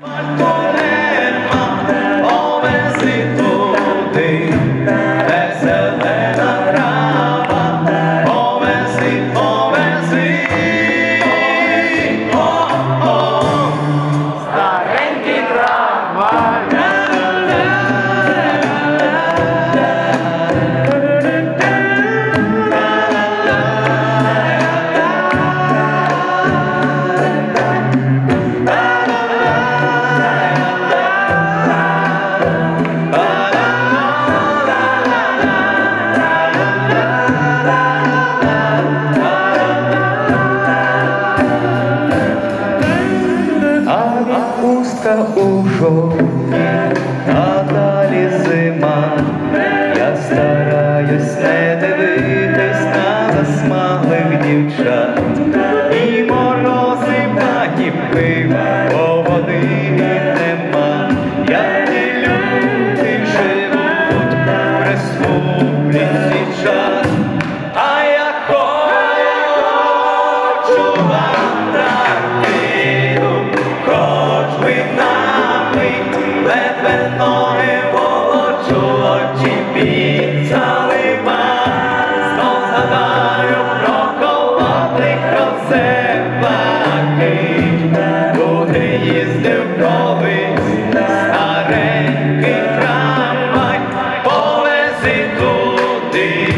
Повези Пасха ушел, а далі зима, я стараюсь не дивитись на засмалих дівчат, і морози та і пива, бо води нема, я не люди живу в республіці час. очі підзалива, знов згадаю про їздив колись старенький трамвай, повези туди.